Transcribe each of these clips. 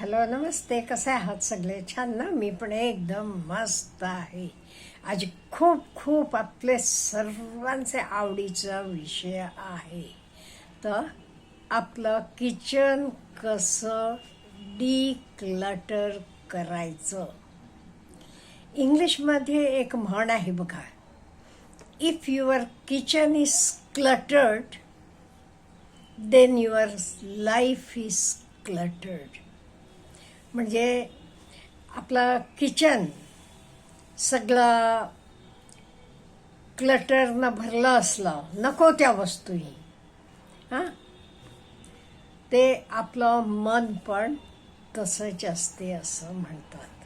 Hello नमस्ते. कसे आहात सगळे? छान ना? मी पण एकदम मस्त आहे. आज खूप खूप आपले सर्वांचे आवडीचा विषय आहे. तर आपलं किचन कसं डी क्लटर करायचं? इंग्लिशमध्ये एक म्हण आहे बघा. If your kitchen is cluttered then your life is cluttered म्हणजे आपलं किचन सगळं क्लटरनं भरलं असलं नको त्या वस्तूही. हां? ते आपलं मन पण तसंच असते असं म्हणतात.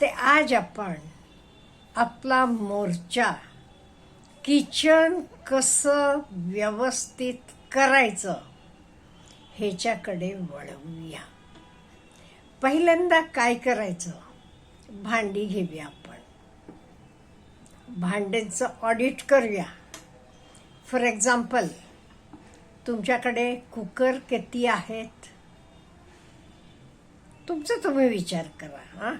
ते आज आपण आपला मोर्चा किचन कसं व्यवस्थित करायचं ह्याच्याकडे वळवूया. पहिल्यांदा काय करायचं? भांडी घेऊया आपण. भांड्यांचं ऑडिट करूया. फॉर एक्झाम्पल तुमच्याकडे कुकर किती आहेत? तुमचं तुम्ही विचार करा हां?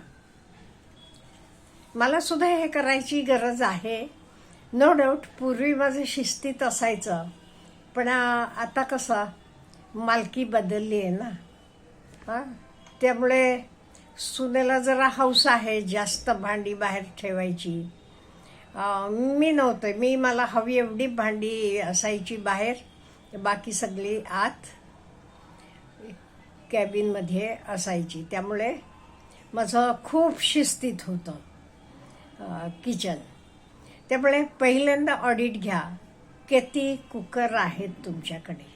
मला सुद्धा हे करायची गरज आहे. नो डाऊट पूर्वी माझं शिस्तीत असायचं पण आता कसं? मालकी बदलली आहे ना. हां? त्यामुळे सुनेला जरा हौस आहे जास्त भांडी बाहेर ठेवायची. मी नव्हते मी मला हवी एवढी भांडी असायची बाहेर बाकी सगळी आत कॅबिनमध्ये असायची. त्यामुळे माझं खूप शिस्तीत होतं किचन. त्यामुळे पहिल्यांदा ऑडिट घ्या किती कुकर आहेत तुमच्याकडे?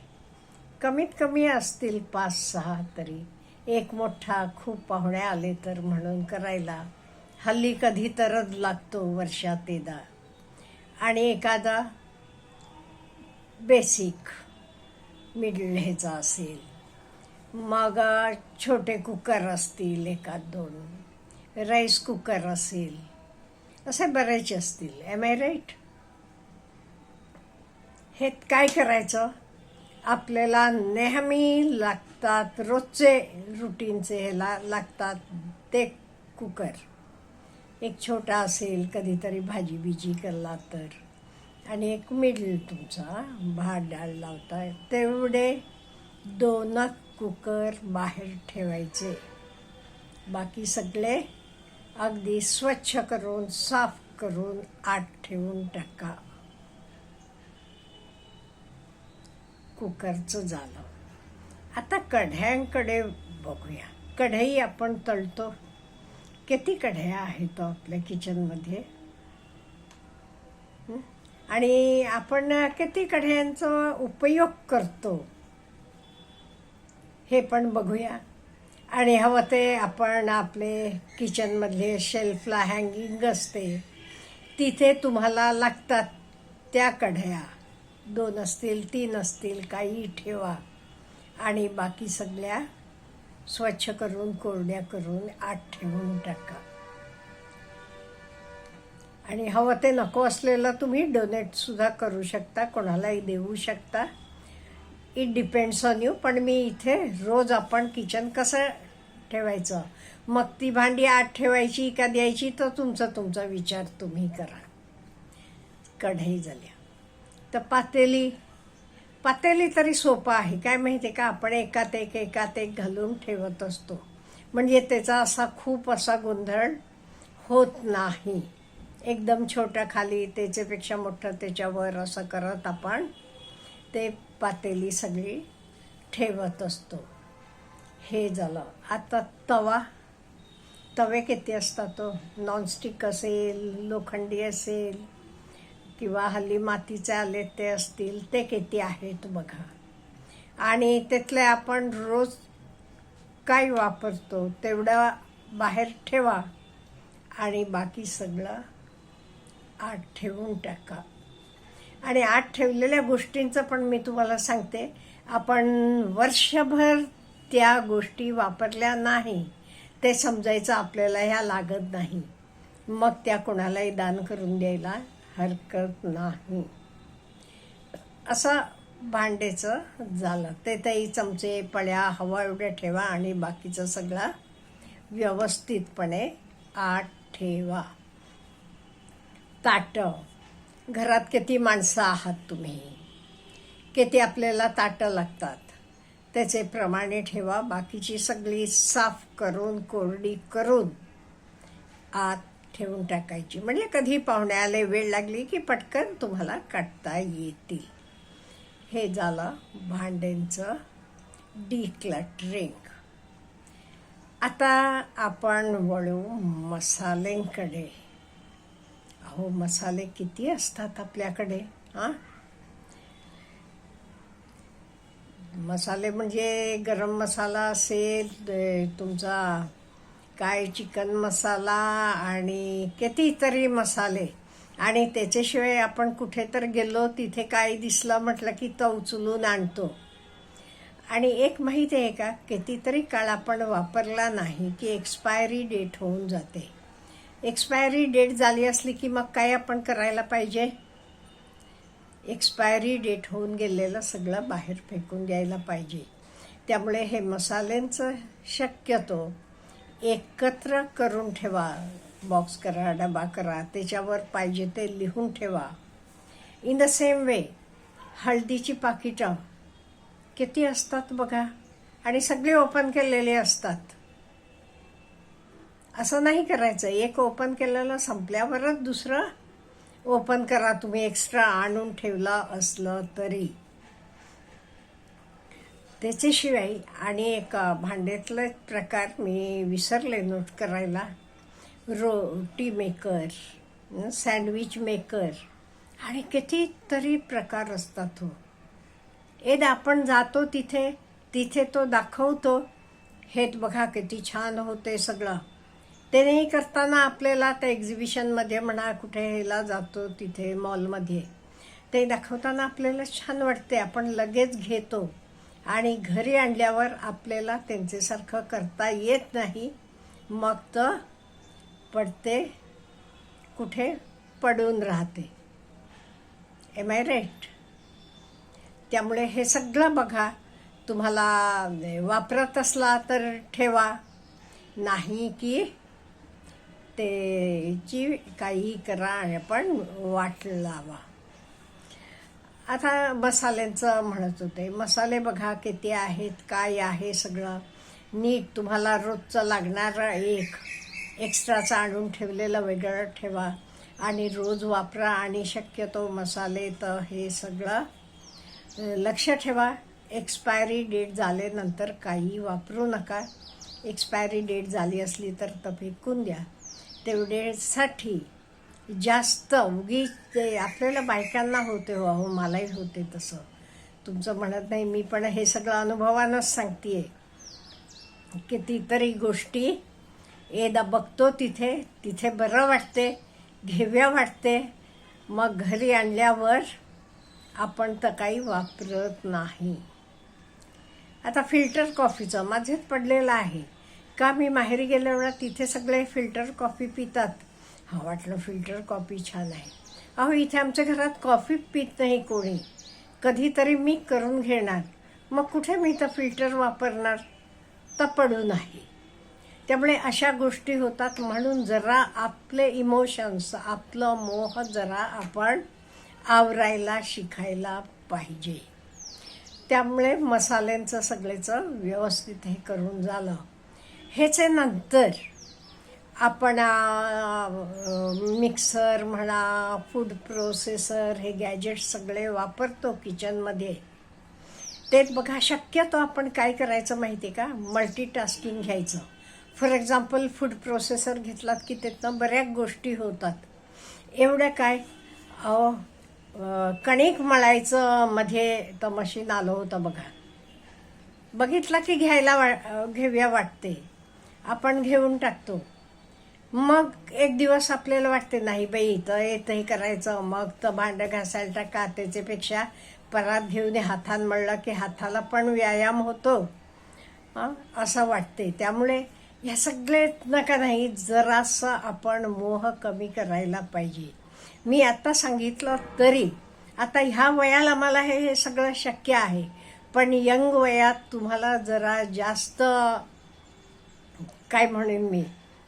कमीत कमी असतील पाच सहा तरी. एक मोठा खूप पाहुणे आले तर म्हणून करायला. हल्ली कधी तरच लागतो वर्षात एकदा. आणि एखादा बेसिक मिडल ह्याचा असेल. मग छोटे कुकर असतील एखाद दोन. राईस कुकर असेल. असे बरेच असतील. एम आय राईट हे काय करायचं? आपल्याला नेहमी लागतात रोजचे रुटीनचे ह्याला लागतात ते कुकर एक छोटा असेल कधीतरी भाजी बिजी करला तर. आणि एक मिडल तुमचा भात डाळ लावता तेवढे दोन कुकर बाहेर ठेवायचे. बाकी सगळे अगदी स्वच्छ करून साफ करून आत ठेवून टाका. कुकरचं झालं. आता कढ्यांकडे बघूया. कढई आपण तळतो. किती कढया आहेत हो आपल्या किचनमध्ये? आणि आपण किती कढयांचा उपयोग करतो? हे पण बघूया. आणि हवं ते आपण आपले किचनमधले शेल्फला हँगिंग असते तिथे तुम्हाला लागतात त्या कढया. दोन असतील तीन असतील काही ठेवा. आणि बाकी सगळ्या स्वच्छ करून कोरड्या करून आत ठेवून टाका. आणि हवं ते नको असलेलं तुम्ही डोनेटसुद्धा करू शकता कोणालाही देऊ शकता. इट डिपेंड्स ऑन यू पण मी इथे रोज आपण किचन कसं ठेवायचं? मग ती भांडी आत ठेवायची का द्यायची? तर तुमचा तुमचा विचार तुम्ही करा. कढई झाल्या तर पातेली पातेली तरी सोपं आहे. काय माहिती आहे का? आपण एकात एक एकात एक घालून ठेवत असतो. म्हणजे त्याचा असा खूप असा गोंधळ होत नाही. एकदम छोट्या खाली त्याच्यापेक्षा मोठं त्याच्यावर असं करत आपण ते पातेली सगळी ठेवत असतो. हे झालं. आता तवा तवे किती असतात तो नॉनस्टिक असेल लोखंडी असेल किंवा हल्ली मातीचे आले ते असतील ते किती आहेत बघा. आणि त्यातले आपण रोज काय वापरतो तेवढं बाहेर ठेवा आणि बाकी सगळं आत ठेवून टाका. आणि आत ठेवलेल्या गोष्टींचं पण मी तुम्हाला सांगते. आपण वर्षभर त्या गोष्टी वापरल्या नाही ते समजायचं आपल्याला ह्या लागत नाही. मग त्या कोणालाही दान करून द्यायला हरकत नाही. असा भांडेचं झालं. ते तेही चमचे पळ्या हवा एवढ्या ठेवा आणि बाकीचं सगळं व्यवस्थितपणे आत ठेवा. ताटं. घरात किती माणसं आहात तुम्ही? किती आपल्याला ताटं लागतात? त्याचे प्रमाणे ठेवा. बाकीची सगळी साफ करून कोरडी करून आत ठेवून टाकायची. म्हणजे कधी पाहुण्याला वेळ लागली की पटकन तुम्हाला काढता येतील. हे झालं भांड्यांचं डिक्लटरिंग आता आपण वळू मसाल्यांकडे. अहो मसाले किती असतात आपल्याकडे हां? मसाले म्हणजे गरम मसाला असेल तुमचा काय चिकन मसाला आणि कितीतरी मसाले. आणि त्याच्याशिवाय आपण कुठे तर गेलो तिथे काय दिसलं म्हटलं की तो उचलून आणतो. आणि एक माहिती आहे का कितीतरी काळ आपण वापरला नाही की एक्सपायरी डेट होऊन जाते. एक्सपायरी डेट झाली असली की मग काय आपण करायला पाहिजे? एक्सपायरी डेट होऊन गेलेलं सगळं बाहेर फेकून द्यायला पाहिजे. त्यामुळे हे मसाल्यांचं शक्यतो एकत्र करून ठेवा. बॉक्स करा डबा करा त्याच्यावर पाहिजे ते लिहून ठेवा. इन द सेम वे हळदीची पाकिटं किती असतात बघा? आणि सगळे ओपन केलेले असतात. असं नाही करायचं. एक ओपन केलेलं संपल्यावरच दुसरं ओपन करा. तुम्ही एक्स्ट्रा आणून ठेवलं असलं तरी. त्याच्याशिवाय आणि एक भांड्यातला प्रकार मी विसरले नोट करायला. रोटी मेकर सँडविच मेकर आणि कितीतरी प्रकार असतात हो. एद आपण जातो तिथे तिथे तो दाखवतो. हे बघा किती छान होते सगळं. ते नाही करताना आपल्याला त्या एक्झिबिशनमध्ये म्हणा कुठे ह्याला जातो तिथे मॉलमध्ये ते दाखवताना आपल्याला छान वाटते आपण लगेच घेतो. आणि घरी आणल्यावर आपल्याला त्यांच्यासारखं करता येत नाही. मग तर पडते कुठे पडून राहते. एम आय राईट त्यामुळे हे सगळं बघा. तुम्हाला वापरत असला तर ठेवा. नाही की त्याची काही करा आणि वाट लावा. आता मसाल्यांचं म्हणत होते. मसाले बघा किती आहेत काय आहे सगळं. नीट तुम्हाला रोजचं लागणारं एक. एक्स्ट्राचं आणून ठेवलेलं वेगळं ठेवा. आणि रोज वापरा आणि शक्यतो मसाले तर हे सगळं लक्ष ठेवा. एक्सपायरी डेट झाल्यानंतर काही वापरू नका. एक्सपायरी डेट झाली असली तर तर फेकून द्या. तेवढ्यासाठी जास्त उगीच ते आपल्याला बायकांना होते हो अहो मलाही होते तसं. तुमचं म्हणत नाही मी पण हे सगळं अनुभवानंच सांगते कितीतरी गोष्टी एकदा बघतो तिथे तिथे बरं वाटते घेव्या वाटते. मग घरी आणल्यावर आपण तर काही वापरत नाही. आता फिल्टर कॉफीचं माझेच पडलेलं आहे. का मी माहेरी गेल्यावर तिथे सगळे फिल्टर कॉफी पितात? हा वाटलं फिल्टर कॉफी छान आहे. अहो इथे आमच्या घरात कॉफी पित नाही कोणी. कधीतरी मी करून घेणार. मग कुठे मी तर फिल्टर वापरणार? तर पडू नाही. त्यामुळे अशा गोष्टी होतात म्हणून जरा आपले इमोशन्स आपलं मोह जरा आपण आवरायला शिकायला पाहिजे. त्यामुळे मसाल्यांचं सगळेचं व्यवस्थित हे करून झालं. ह्याचे नंतर. आपण मिक्सर म्हणा फूड प्रोसेसर हे गॅजेट सगळे वापरतो किचनमध्ये ते बघा शक्यतो आपण काय करायचं माहिती आहे का? मल्टीटास्किंग घ्यायचं. फॉर एक्झाम्पल फूड प्रोसेसर घेतलात की त्यातनं बऱ्याच गोष्टी होतात. एवढं काय? अहो कणिक मळायचं मध्ये तर मशीन आलं होतं बघा. बघितलं की घ्यायला वा घेऊया वाटते. आपण घेऊन टाकतो. मग एक दिवस आपल्याला वाटते नाही बाई इथं येतं हे करायचं. मग तर भांडं घासायला टाका त्याच्यापेक्षा परात घेऊन हातान म्हणलं की हाताला पण व्यायाम होतो. असं वाटते. त्यामुळे ह्या सगळे नका नाही जरासं आपण मोह कमी करायला पाहिजे. मी आता सांगितलं तरी आता ह्या वयाला मला हे हे सगळं शक्य आहे. पण यंग वयात तुम्हाला जरा जास्त काय म्हणेन मी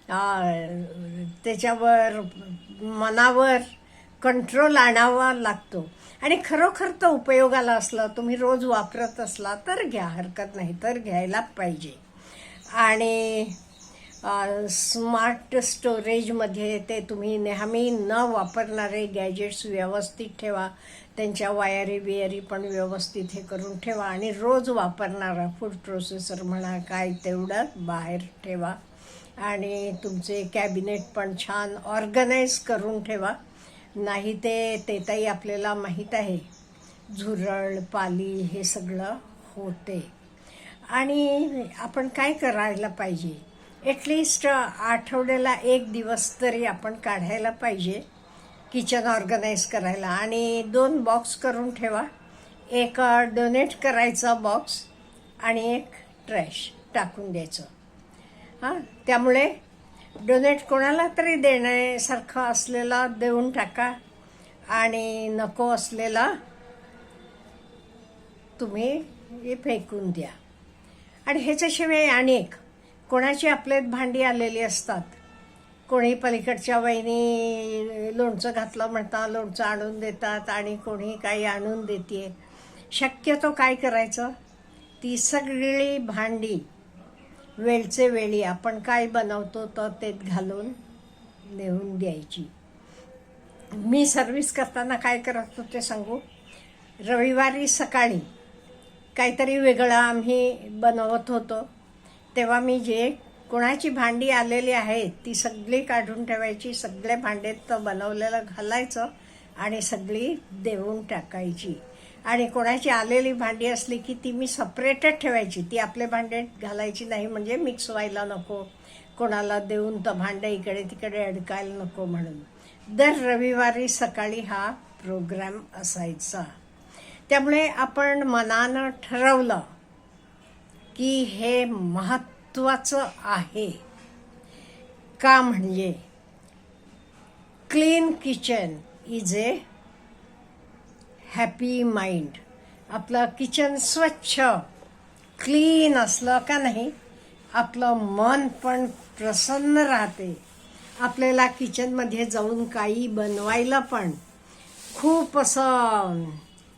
त्याच्यावर मनावर कंट्रोल आणावा लागतो. आणि खरोखर तो उपयोगाला असला तुम्ही रोज वापरत असला तर घ्या. हरकत नाही तर घ्यायला पाहिजे. आणि स्मार्ट स्टोरेजमध्ये ते तुम्ही नेहमी न वापरणारे गॅजेट्स व्यवस्थित ठेवा. त्यांच्या वायरी बियरी पण व्यवस्थित हे करून ठेवा. आणि रोज वापरणारा फूड प्रोसेसर म्हणा काय तेवढं बाहेर ठेवा. आणि तुमचे कॅबिनेट पण छान ऑर्गनाईज करून ठेवा. नाही ते ते ताई आपल्याला माहीत आहे. झुरळ पाली हे सगळं होते. आणि आपण काय करायला पाहिजे? ॲटलिस्ट आठवड्याला एक दिवस तरी आपण काढायला पाहिजे किचन ऑर्गनाईज करायला. आणि दोन बॉक्स करून ठेवा. एक डोनेट करायचा बॉक्स आणि एक ट्रॅश टाकून द्यायचं. हां त्यामुळे डोनेट कोणाला तरी देण्यासारखं असलेला देऊन टाका. आणि नको असलेला तुम्ही फेकून द्या. आणि ह्याच्याशिवाय अनेक कोणाची आपल्यात भांडी आलेली असतात. कोणी पलीकडच्या वहिनी लोणचं घातलं म्हणता लोणचं आणून देतात आणि कोणी काही आणून देते शक्यतो काय करायचं? ती सगळी भांडी वेळचे वेळी आपण काय बनवतो तर ते घालून नेऊन द्यायची. मी सर्व्हिस करताना काय करत होते सांगू? रविवारी सकाळी काहीतरी वेगळं आम्ही बनवत होतो. तेव्हा मी जे कोणाची भांडी आलेली आहे ती सगळी काढून ठेवायची सगळे भांडेत तर बनवलेलं घालायचं आणि सगळी देऊन टाकायची. आणि कोणाची आलेली भांडी असली की ती मी सपरेटच ठेवायची. ती आपले भांडे घालायची नाही म्हणजे मिक्स व्हायला नको. कोणाला देऊन तर भांडं इकडे तिकडे अडकायला नको म्हणून. दर रविवारी सकाळी हा प्रोग्राम असायचा. त्यामुळे आपण मनानं ठरवलं की हे महत्त्वाचं आहे. का म्हणजे clean kitchen is a happy mind आपलं किचन स्वच्छ क्लीन असलं का नाही आपलं मन पण प्रसन्न राहते. आपल्याला किचनमध्ये जाऊन काही बनवायला पण खूप असं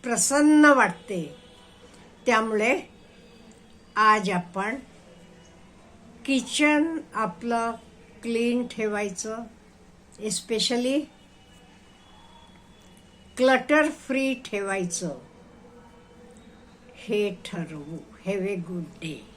प्रसन्न वाटते. त्यामुळे आज आपण किचन आपलं क्लीन ठेवायचं एस्पेशली क्लटर फ्री ठेवायचं. हे ठरवू. Have a good day